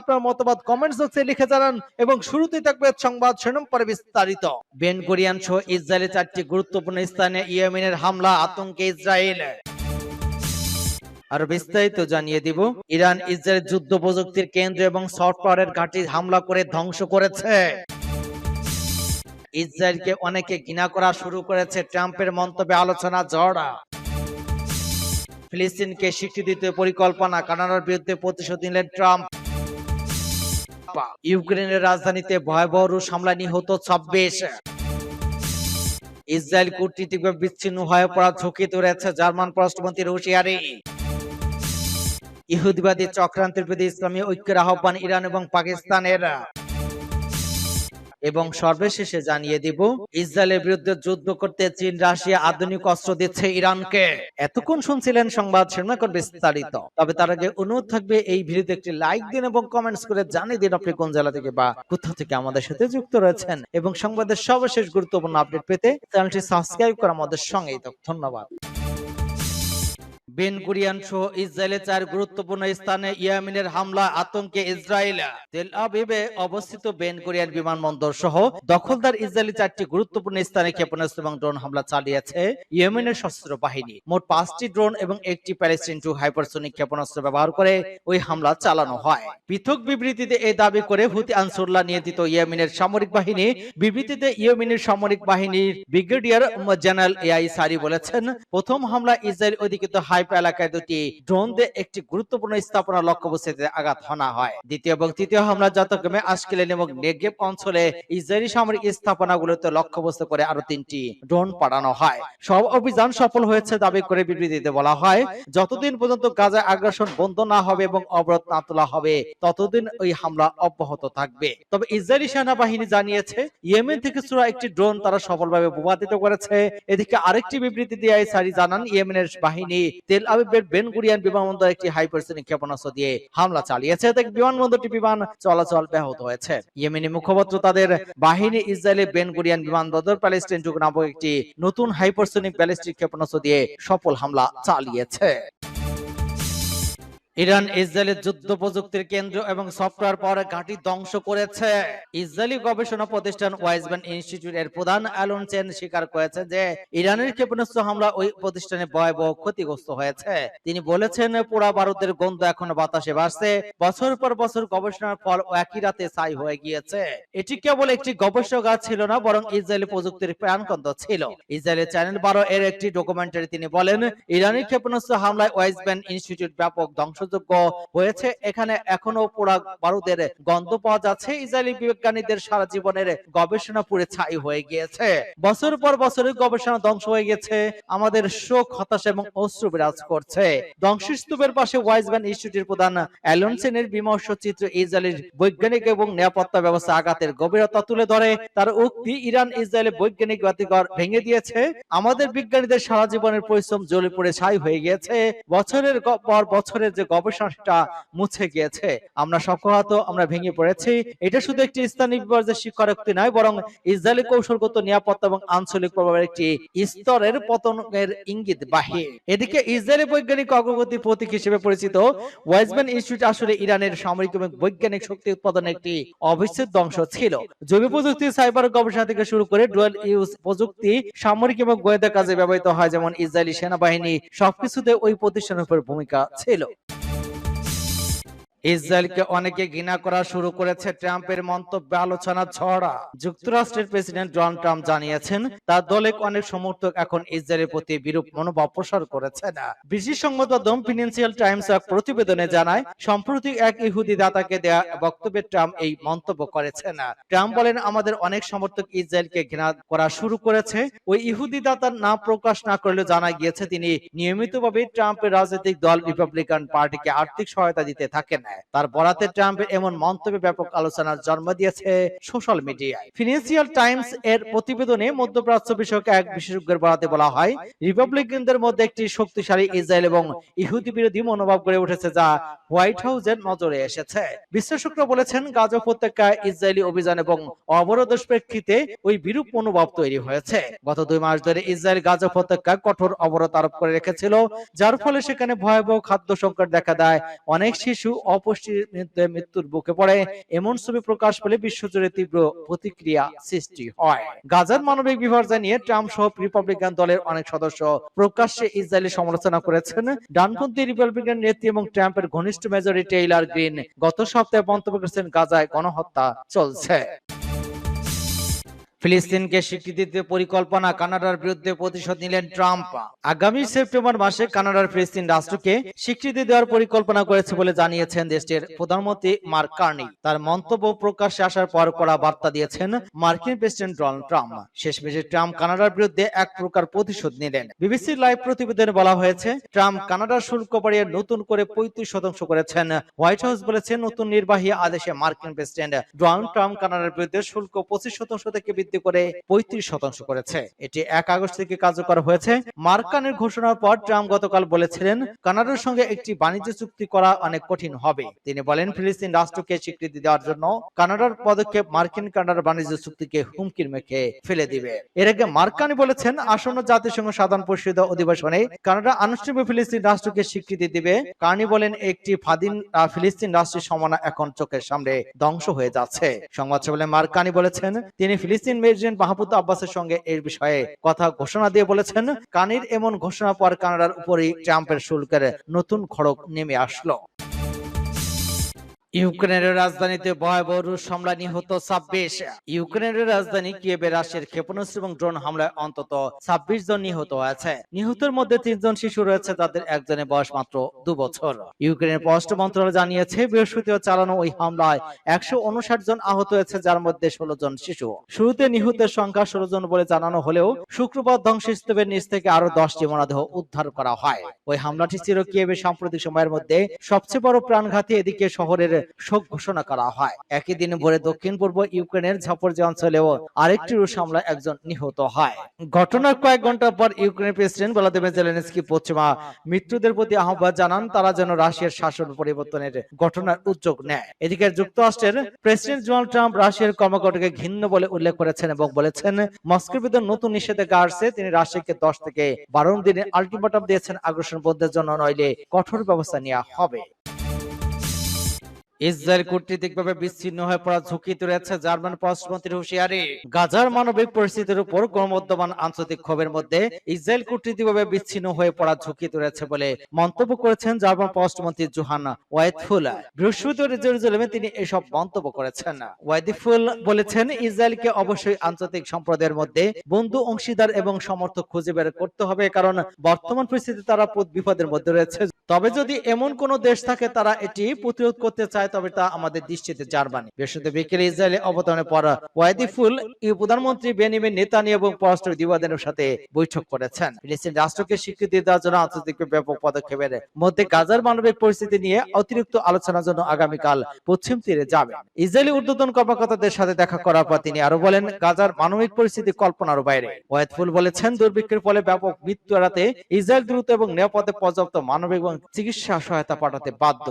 আপনার মতামত কমেন্টস বক্সে লিখে জানান এবং শুরুতেই থাকবে সংবাদ শিরোনাম পরে বিস্তারিত। বেন কোরিয়ান সহ ইসরায়েলের চারটি গুরুত্বপূর্ণ স্থানে ইয়েমেনের হামলা, আতঙ্কে ইসরায়েল। আর বিস্তারিত জানিয়ে দিব। ইরান ইসরায়েল যুদ্ধ প্রযুক্তির কেন্দ্র এবং সফটওয়্যারের ঘাঁটি হামলা করে ধ্বংস করেছে। ইসরায়েলকে অনেকে ঘৃণা করা শুরু করেছে ট্রাম্পের মন্তব্যে আলোচনা জড়া ফিলিস্তিনকে স্বীকৃতি দিতে পরিকল্পনা, কানাডার বিরুদ্ধে প্রতিশোধ নিলেন ট্রাম্প। ইউক্রেনের রাজধানীতে ভয়াবহ রুশ হামলা নিহত ছাব্বিশ। ইসরায়েল কূটনীতিকভাবে বিচ্ছিন্ন হয়ে পড়া ঝুঁকি তুলেছে জার্মান পররাষ্ট্রমন্ত্রী রুশিয়ারি ইহুদিবাদী চক্রান্তের প্রতি ইসলামী ঐক্যের আহ্বান ইরান এবং পাকিস্তানের। এবং সর্বশেষে জানিয়ে দিব, ইসরায়েলের বিরুদ্ধে যুদ্ধ করতে চীন, রাশিয়া আধুনিক অস্ত্র দিচ্ছে ইরানকে। এতক্ষণ শুনছিলেন সংবাদ শিরোনাম বিস্তারিত। তবে তার আগে অনুরোধ থাকবে, এই ভিডিওতে একটি লাইক দিন এবং কমেন্টস করে জানিয়ে দিন আপনি কোন জেলা থেকে বা কোথা থেকে আমাদের সাথে যুক্ত রয়েছেন। এবং সংবাদের সর্বশেষ গুরুত্বপূর্ণ আপডেট পেতে চ্যানেলটি সাবস্ক্রাইব করে আমাদের সঙ্গেই। ধন্যবাদ। বেন কুরিয়ান সহ ইসরায়েলের চার গুরুত্বপূর্ণ স্থানে ইয়েমেনের হামলা, আতঙ্কে ইসরায়েল। তেল আবিবে অবস্থিত বেন কোরিয়ান বিমানবন্দর সহ দখলদার ইসরায়েলি চারটি গুরুত্বপূর্ণ স্থানে ক্ষেপণাস্ত্র এবং ড্রোন হামলা চালিয়েছে ইয়েমেনের সশস্ত্র বাহিনী। মোট পাঁচটি ড্রোন এবং একটি প্যালেস্টিন টু হাইপারসোনিক ক্ষেপণাস্ত্র ব্যবহার করে ওই হামলা চালানো হয়। পৃথক বিবৃতিতে এই দাবি করে হুতি আনসুল্লাহ নিয়ন্ত্রিত ইয়েমেনের সামরিক বাহিনী বিবৃতিতে ইয়েমেনের সামরিক বাহিনীর ব্রিগেডিয়ার জেনারেল এআই সারি বলেছেন, প্রথম হামলা ইসরায়েল অধিকৃত হাইপ এলাকায় দুটি ড্রোন দিয়ে একটি গুরুত্বপূর্ণ স্থাপনা লক্ষ্যবস্তুতে আঘাত হানা হয়। দ্বিতীয় এবং তৃতীয় হামলা যথাক্রমে আশকেলেন এবং নেগেব অঞ্চলে ইসরায়েলি সামরিক স্থাপনাগুলোতে লক্ষ্যবস্তু করে আরও তিনটি ড্রোন পাঠানো হয়। সব অভিযান সফল হয়েছে দাবি করে বিবৃতিতে বলা হয়, যতদিন পর্যন্ত গাজায় আগ্রাসন বন্ধ না হবে এবং অবরোধ না তোলা হবে, ততদিন ওই হামলা অব্যাহত থাকবে। তবে ইসরায়েলি সেনাবাহিনী জানিয়েছে, ইয়েমেন থেকে সুরা একটি ড্রোন তারা সফলভাবে ভূপাতিত করেছে। এদিকে আরেকটি বিবৃতি দিয়ে সারি জানান, ইয়েমেনের বাহিনী তেল আবিবের বেন গুরিয়ান বিমানবন্দর একটি হাইপারসনিক ক্ষেপণাস্ত্র দিয়ে হামলা চালিয়েছে। এতে বিমানবন্দরটি বিমান চলাচল ব্যাহত হয়েছে। ইয়েমেনি মুখপাত্র তাদের বাহিনী ইসরায়েলের বেন গুরিয়ান বিমানবন্দর প্যালেস্টাইন যুগ নামক একটি নতুন হাইপারসনিক ব্যালিস্টিক ক্ষেপণাস্ত্র দিয়ে সফল হামলা চালিয়েছে। ইরান ইসরায়েলের যুদ্ধ প্রযুক্তির কেন্দ্র এবং সফটওয়্যার পাওয়ার ঘাঁটি ধ্বংস করেছে। ইসরায়েলি গবেষণা প্রতিষ্ঠান ওয়াইজম্যান ইনস্টিটিউট এর প্রধান অ্যালন চেন স্বীকার করেছে যে, ইরানের ক্ষেপণাস্ত্র হামলা ওই প্রতিষ্ঠানে ভয়াবহ ক্ষতিগ্রস্ত হয়েছে। তিনি বলেছেন, পোড়া বারুদের গন্ধ এখনও বাতাসে ভাসছে। বছর পর বছর গবেষণার ফল একই রাতে ছাই হয়ে গিয়েছে। এটি কেবল একটি গবেষণাগার ছিল না, বরং ইসরায়েলি প্রযুক্তির প্রাণকেন্দ্র ছিল। ইসরায়েলের চ্যানেল বারো এর একটি ডকুমেন্টারি তিনি বলেন, ইরানি ক্ষেপণাস্ত্র হামলায় ওয়াইজম্যান ইনস্টিটিউট ব্যাপক ধ্বংসযোগ্য হয়েছে। এখানে এখনও পোড়া বারুদের গন্ধ পাওয়া যাচ্ছে। ইসরায়েলি বিজ্ঞানীদের সারা জীবনের গবেষণা পুরে ছাই হয়ে গিয়েছে। বছর পর বছরের গবেষণা ধ্বংস হয়ে গেছে। আমাদের শোক, হতাশা এবং অশ্রু বিরাজ করছে। ধ্বংসস্তূপের পাশে ওয়াইজম্যান ইনস্টিটিউটের প্রধান অ্যালন সেনের বিমর্ষ চিত্র ইসরায়েলের বৈজ্ঞানিক এবং নিরাপত্তা ব্যবস্থা আঘাতের গভীরতা তুলে ধরে। তার উক্তি ইরান ইসরায়েলের বৈজ্ঞানিক বাতিঘর ভেঙে দিয়েছে। আমাদের বিজ্ঞানীদের সারা জীবনের পরিশ্রম জ্বলে পড়ে ছাই হয়ে গিয়েছে। বছরের পর বছরের যে গবেষণাটা মুছে গিয়েছে। আমরা সক্ষহাত আমরা ভেঙে পড়েছি। এটা শুধু একটি স্থানীয় বিপর্যয় স্বীকারোক্তি নয়, বরং ইসরায়েলি কৌশলগত নিরাপত্তা এবং আঞ্চলিক প্রভাবের একটি স্তরের পতনের ইঙ্গিত বাহির। এদিকে ইসরায়েলি বৈজ্ঞানিক অগ্রগতি প্রতীক হিসেবে পরিচিত ওয়াইজম্যান ইনস্টিটিউট আসলে ইরানের সামরিক এবং বৈজ্ঞানিক শক্তি উৎপাদনের একটি অবিচ্ছেদ্য অংশ ছিল। জৈব প্রযুক্তি, সাইবার গবেষণা থেকে শুরু করে ডুয়াল ইউজ প্রযুক্তি, সামরিক এবং গোয়েন্দা কাজে ব্যবহৃত হয়, যেমন ইসরায়েলি সেনাবাহিনী, সবকিছুতে ওই প্রতিষ্ঠানের উপর ভূমিকা ছিল। ইসরায়েলকে অনেকে ঘৃণা করা শুরু করেছে ট্রাম্পের মন্তব্যে আলোচনা ছড়া যুক্তরাষ্ট্রের প্রেসিডেন্ট ডোনাল্ড ট্রাম্প জানিয়েছেন, তার দলের অনেক সমর্থক এখন ইসরায়েলের প্রতি বিরূপ মনোভাব প্রসার করেছে না। ব্রিটিশ সংবাদ মাধ্যম ফিনান্সিয়াল টাইমস এক প্রতিবেদনে জানায়, সম্প্রতি এক ইহুদি দাতাকে দেয়া বক্তব্যে ট্রাম্প এই মন্তব্য করেছেন ট্রাম্প বলেন, আমাদের অনেক সমর্থক ইসরায়েলকে ঘৃণা করা শুরু করেছে। ওই ইহুদি দাতার নাম প্রকাশ না করলেও জানা গিয়েছে, তিনি নিয়মিতভাবে ট্রাম্পের রাজনৈতিক দল রিপাবলিকান পার্টিকে আর্থিক সহায়তা দিতে থাকেন। তার বরাতে ট্রাম্পের এমন মন্তব্যে ব্যাপক আলোচনার জন্ম দিয়েছে সোশ্যাল মিডিয়ায়। ফিনান্সিয়াল টাইমস এর প্রতিবেদনে মধ্যপ্রাচ্য বিষয়ক এক বিশেষজ্ঞের বরাতে বলা হয়, রিপাবলিকানদের মধ্যে একটি শক্তিশালী ইসরায়েল এবং ইহুদি বিরোধী মনোভাব গড়ে উঠেছে যা হোয়াইট হাউসের নজরে এসেছে। বিশ্লেষকরা বলেছেন, গাজা উপত্যকায় ইসরায়েলি অভিযান এবং অবরোধের প্রেক্ষিতে ওই বিরূপ মনোভাব তৈরি হয়েছে। গত দুই মাস ধরে ইসরায়েল গাজা উপত্যকায় কঠোর অবরোধ আরোপ করে রেখেছিল, যার ফলে সেখানে ভয়াবহ খাদ্য সংকট দেখা দেয়। অনেক শিশু মৃত্যুর বুকে পড়ে, এমন ছবি প্রকাশ পেলে বিশ্বজুড়ে তীব্র প্রতিক্রিয়া সৃষ্টি হয়। গাজার মানবিক বিপর্যয় নিয়ে ট্রাম্প সহ রিপাবলিকান দলের অনেক সদস্য প্রকাশ্যে ইসরায়েলি সমালোচনা করেছেন। ডানপন্থী রিপাবলিকান নেত্রী এবং ট্রাম্পের ঘনিষ্ঠ মেজরি টেইলার গ্রিন গত সপ্তাহে মন্তব্য করেছেন, গাজায় গণহত্যা চলছে। ফিলিস্তিনকে স্বীকৃতি দিতে পরিকল্পনা কানাডার বিরুদ্ধে প্রতিশোধ নিলেন ট্রাম্প। আগামী সেপ্টেম্বর মাসে কানাডার ফিলিস্তিন রাষ্ট্রকে স্বীকৃতি দেওয়ার পরিকল্পনা করেছে বলে জানিয়েছেন দেশটির প্রধানমন্ত্রী মার্ক কার্নি। তার মন্তব্য প্রকাশ্যে আসার পর কড়া বার্তা দিয়েছেন মার্কিন প্রেসিডেন্ট ডোনাল্ড ট্রাম্প। শেষমেশে ট্রাম্প কানাডার বিরুদ্ধে এক প্রকার প্রতিশোধ নিলেন। বিবিসির লাইভ প্রতিবেদনে বলা হয়েছে, ট্রাম্প কানাডার শুল্ক বাড়িয়ে নতুন করে পঁয়ত্রিশ শতাংশ করেছেন। হোয়াইট হাউস বলেছে, নতুন নির্বাহী আদেশে মার্কিন প্রেসিডেন্ট ডোনাল্ড ট্রাম্প কানাডার বিরুদ্ধে শুল্ক পঁচিশ শতাংশ থেকে বৃদ্ধি করে পঁয়ত্রিশ শতাংশ করেছে। এটি এক আগস্ট থেকে কার্যকর হয়েছে। মার্কানের ঘোষণার পর ট্রাম্প গতকাল বলেছিলেন, কানাডার সঙ্গে একটি বাণিজ্য চুক্তি করা অনেক কঠিন হবে। তিনি বলেন, ফিলিস্তিন রাষ্ট্রকে স্বীকৃতি দেওয়ার জন্য কানাডার পদক্ষেপ মার্কিন কানাডার বাণিজ্য চুক্তিকে হুমকির মুখে ফেলে দিবে। এর আগে মার্কানি বলেছেন, আসন্ন জাতিসংঘ সাধারণ পরিষদ অধিবেশনে কানাডা আনুষ্ঠানিক ফিলিস্তিন রাষ্ট্রকে স্বীকৃতি দিবে। কার্নি বলেন, একটি ফাদিন ফিলিস্তিন রাষ্ট্রের সমানা এখন চোখের সামনে ধ্বংস হয়ে যাচ্ছে। সংবাদ সম্মেলনে মার্কানি বলেছেন, তিনি ফিলিস্তিন প্রেসিডেন্ট মাহমুদ আব্বাসের সঙ্গে এর বিষয়ে কথা ঘোষণা দিয়ে বলেছেন, কানির এমন ঘোষণা পর কানাডার উপরই ট্রাম্পের শুল্কের নতুন খড়ক নেমে আসলো। ইউক্রেনের রাজধানীতে ভয়াবহ রুশ হামলা নিহত ছাব্বিশ। ইউক্রেনের রাজধানী কিয়েবে রাশিয়ার ক্ষেপণাস্ত্র এবং ড্রোন হামলায় অন্তত ছাব্বিশ জন নিহত হয়েছে। নিহতের মধ্যে তিনজন শিশু রয়েছে, তাদের একজনের বয়স মাত্র দু বছর। ইউক্রেনের পররাষ্ট্র মন্ত্রণালয় জানিয়েছে, বৃহস্পতিবার চালানো ওই হামলায় একশো উনষাট জন আহত হয়েছে, যার মধ্যে ষোলো জন শিশু। শুরুতে নিহতের সংখ্যা ষোলো জন বলে জানানো হলেও শুক্রবার ধ্বংসস্তূপের নিচ থেকে আরও দশটি মরদেহ উদ্ধার করা হয়। ওই হামলাটি ছিল কিয়েবের সাম্প্রতিক সময়ের মধ্যে সবচেয়ে বড় প্রাণঘাতী, এদিকে শহরের শোক ঘোষণা করা হয়। একই দিন ভোরে দক্ষিণ পূর্ব ইউক্রেনের ঝাপরজি অঞ্চলেও আরেকটি রুশ হামলায় একজন নিহত হয়। ঘটনার কয়েক ঘণ্টা পর ইউক্রেনের প্রেসিডেন্ট ভলাদিমির জেলেনস্কি পশ্চিমা মৃত্যুদের প্রতি আহ্বান জানান, তারা যেন রাশিয়ার শাসন পরিবর্তনের ঘটনার উদ্যোগ নেয়। এদিকে যুক্তরাষ্ট্রের প্রেসিডেন্ট ডোনাল্ড ট্রাম্প রাশিয়ার কর্মকর্তাকে ঘৃণ্য বলে উল্লেখ করেছেন এবং বলেছেন, মস্কোর বিরুদ্ধে নতুন নিষেধাজ্ঞা আসছে, তিনি রাশিয়াকে দশ থেকে বারো দিনের আলটিমেটাম দিয়েছেন আগ্রাসন বন্ধের জন্য, নইলে কঠোর ব্যবস্থা নেওয়া হবে। ইসরায়েল কূটনীতিকভাবে বিচ্ছিন্ন হয়ে পড়া ঝুঁকিতে রয়েছে জার্মান পররাষ্ট্রমন্ত্রীর হুঁশিয়ারি। গাজার মানবিক পরিস্থিতির উপর ক্রমবর্ধমান আন্তর্জাতিক ক্ষোভের মধ্যে ইসরায়েল কূটনীতিকভাবে বিচ্ছিন্ন হয়ে পড়া ঝুঁকিতে রয়েছে বলে মন্তব্য করেছেন জার্মান পররাষ্ট্রমন্ত্রী জোহান ওয়াইদফুল। বৃহস্পতিবার জেরুজালেমে তিনি এসব মন্তব্য করেছেন। ওয়াইদিফুল বলেছেন, ইসরায়েলকে অবশ্যই আন্তর্জাতিক সম্প্রদায়ের মধ্যে বন্ধু, অংশীদার এবং সমর্থক খুঁজে বের করতে হবে কারণ বর্তমান পরিস্থিতি তারা বিপদের মধ্যে রয়েছে। তবে যদি এমন কোন দেশ থাকে তারা এটি প্রতিরোধ করতে চায়, তবে তা আমাদের দৃষ্টিতে জার্মানি বৃহস্পতি বিকেলে ইসরায়েলে অবতরণের পর ওয়াইদিফুল প্রধানমন্ত্রী বেনিমিন নেতানি এবং পররাষ্ট্র দিবাদের সাথে বৈঠক করেছেন। ফিলিস্তিন রাষ্ট্রকে স্বীকৃতি দেওয়ার জন্য আন্তর্জাতিক ব্যাপক পদক্ষেপের মধ্যে গাজার মানবিক পরিস্থিতি নিয়ে অতিরিক্ত আলোচনার জন্য আগামীকাল পশ্চিম তীরে যাবে। ইসরায়েলি ঊর্ধ্বতন কর্মকর্তাদের সাথে দেখা করার পর তিনি আরও বলেন, গাজার মানবিক পরিস্থিতি কল্পনার বাইরে। ওয়াইদফুল বলেছেন, দুর্ভিক্ষের ফলে ব্যাপক মৃত্যু এড়াতে ইসরায়েল দ্রুত এবং নিরাপদে পর্যাপ্ত মানবিক এবং চিকিৎসা সহায়তা পাঠাতে বাধ্য।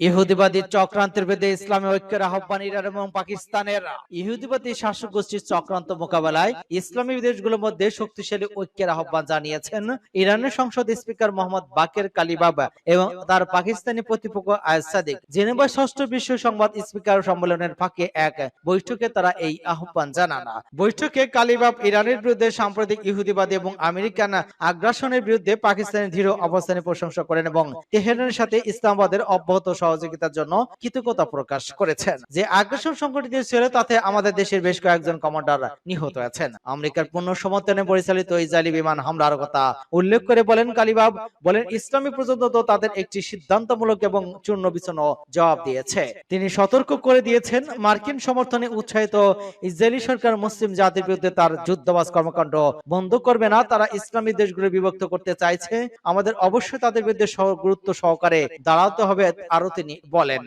ইহুদিবাদী চক্রান্তের বেদে ইসলামী ঐক্যের আহ্বান ইরান এবং পাকিস্তানের। ইহুদিবাদী শাসক গোষ্ঠীর চক্রান্ত মোকাবেলায় ইসলামী দেশগুলোর মধ্যে শক্তিশালী ঐক্যের আহ্বান জানিয়েছেন ইরানের সংসদ স্পিকার মোহাম্মদ বাকের কালিবাবা এবং তার পাকিস্তানি প্রতিপক্ষ আয়াজ সাদিক। জেনেভা ষষ্ঠ বিশ্ব সংবাদ স্পিকার সম্মেলনের ফাঁকে এক বৈঠকে তারা এই আহ্বান জানান। বৈঠকে কালিবাব ইরানের বিরুদ্ধে সাম্প্রতিক ইহুদিবাদী এবং আমেরিকান আগ্রাসনের বিরুদ্ধে পাকিস্তানের দৃঢ় অবস্থানের প্রশংসা করেন এবং তেহরানের সাথে ইসলামাবাদের অব্যাহত সহযোগিতা সহযোগিতার জন্য কৃতজ্ঞতা প্রকাশ করেছেন। যে আগ্রাসন সংগঠিত ছিল তাতে আমাদের দেশের বেশ কয়েকজন কমান্ডার নিহত হয়েছেন। আমেরিকার পূর্ণ সমর্থনে পরিচালিত ইসরায়েলি বিমান হামলার কথা উল্লেখ করে বলেন কালিবাব, বলেন ইসলামী পর্যন্ত তো তাদের একটি সিদ্ধান্তমূলক এবং চূর্ণ বিচূর্ণ জবাব দিয়েছে। তিনি সতর্ক করে দিয়েছেন, মার্কিন সমর্থনে উৎসাহিত ইসরায়েলি সরকার মুসলিম জাতির বিরুদ্ধে তার যুদ্ধবাজ কর্মকাণ্ড বন্ধ করবে না, তারা ইসলামী দেশগুলো বিভক্ত করতে চাইছে। আমাদের অবশ্যই তাদের বিরুদ্ধে গুরুত্ব সহকারে দাঁড়াতে হবে আরও তিনি বলেন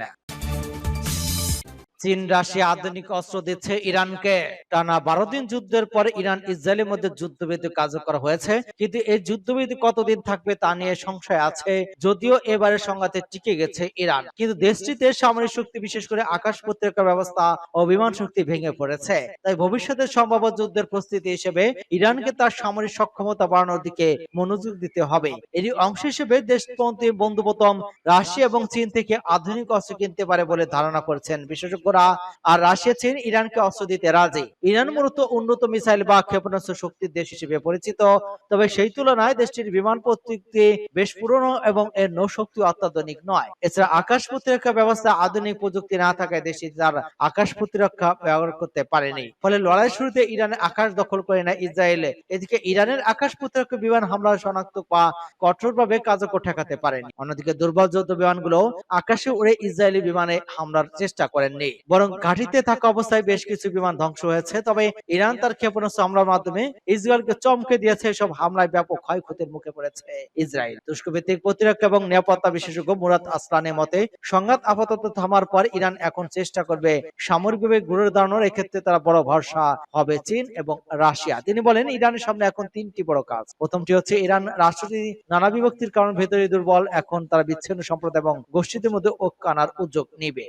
চীন, রাশিয়া আধুনিক অস্ত্র দিচ্ছে ইরানকে। টানা বারো দিন যুদ্ধের পরে ইরান, ইসরায়েলের মধ্যে যুদ্ধবিরতি কার্যকর হয়েছে। কিন্তু এই যুদ্ধবিরতি কতদিন থাকবে তা নিয়ে সংশয় আছে। যদিও এবারের সংঘাতে টিকে গেছে ইরান। কিন্তু দেশটিতে সামরিক শক্তি, বিশেষ করে আকাশ প্রতিরক্ষা ব্যবস্থা ও বিমান শক্তি ভেঙে পড়েছে। তাই ভবিষ্যতে সম্ভাব্য যুদ্ধের প্রস্তুতি হিসেবে ইরানকে তার সামরিক সক্ষমতা বাড়ানোর দিকে মনোযোগ দিতে হবে। এরই অংশ হিসেবে দেশপন্থী বন্ধুপ্রথম রাশিয়া এবং চীন থেকে আধুনিক অস্ত্র কিনতে পারে বলে ধারণা করছেন বিশেষজ্ঞরা আর রাশিয়া, চীন, ইরানকে অস্ত্র দিতে রাজি। ইরান মূলত উন্নত মিসাইল বা ক্ষেপণাস্ত্র শক্তির দেশ হিসেবে পরিচিত, তবে সেই তুলনায় দেশটির বিমান প্রযুক্তি বেশ পুরনো এবং এর নৌশক্তি অত্যাধুনিক নয়। এছাড়া আকাশ প্রতিরক্ষা ব্যবস্থা আধুনিক প্রযুক্তি না থাকায় দেশটি তার আকাশ প্রতিরক্ষা ব্যবহার করতে পারেনি। ফলে লড়াই শুরুতে ইরানের আকাশ দখল করে নেয় ইসরায়েলে। এদিকে ইরানের আকাশ প্রতিরক্ষা বিমান হামলা শনাক্ত বা কঠোরভাবে কার্যকর ঠেকাতে পারেনি। অন্যদিকে দুর্বল যুদ্ধ বিমানগুলো আকাশে উড়ে ইসরায়েলি বিমানে হামলার চেষ্টা করেননি। বরং ঘাঁটিতে থাকা অবস্থায় বেশ কিছু বিমান ধ্বংস হয়েছে। তবে ইরান তার ক্ষেপণাস্ত্র হামলার মাধ্যমে ইসরায়েলকে চমকে দিয়েছে। এসব হামলায় ব্যাপক ক্ষয়ক্ষতির মুখে পড়েছে ইসরায়েল। ভিত্তিক প্রতিরক্ষা এবং নিরাপত্তা বিশেষজ্ঞ মুরাদ আসলানের মতে, সংঘাত আপাতত থামার পর ইরান এখন চেষ্টা করবে সামরিকভাবে ঘুরে দাঁড়ানোর এক্ষেত্রে তারা বড় ভরসা হবে চীন এবং রাশিয়া। তিনি বলেন, ইরানের সামনে এখন তিনটি বড় কাজ। প্রথমটি হচ্ছে, ইরান রাষ্ট্রটি নানা বিভক্তির কারণে ভেতরে দুর্বল। এখন তারা বিচ্ছিন্ন সম্প্রদায় এবং গোষ্ঠীদের মধ্যে ঐক্য আনার উদ্যোগ নিবে।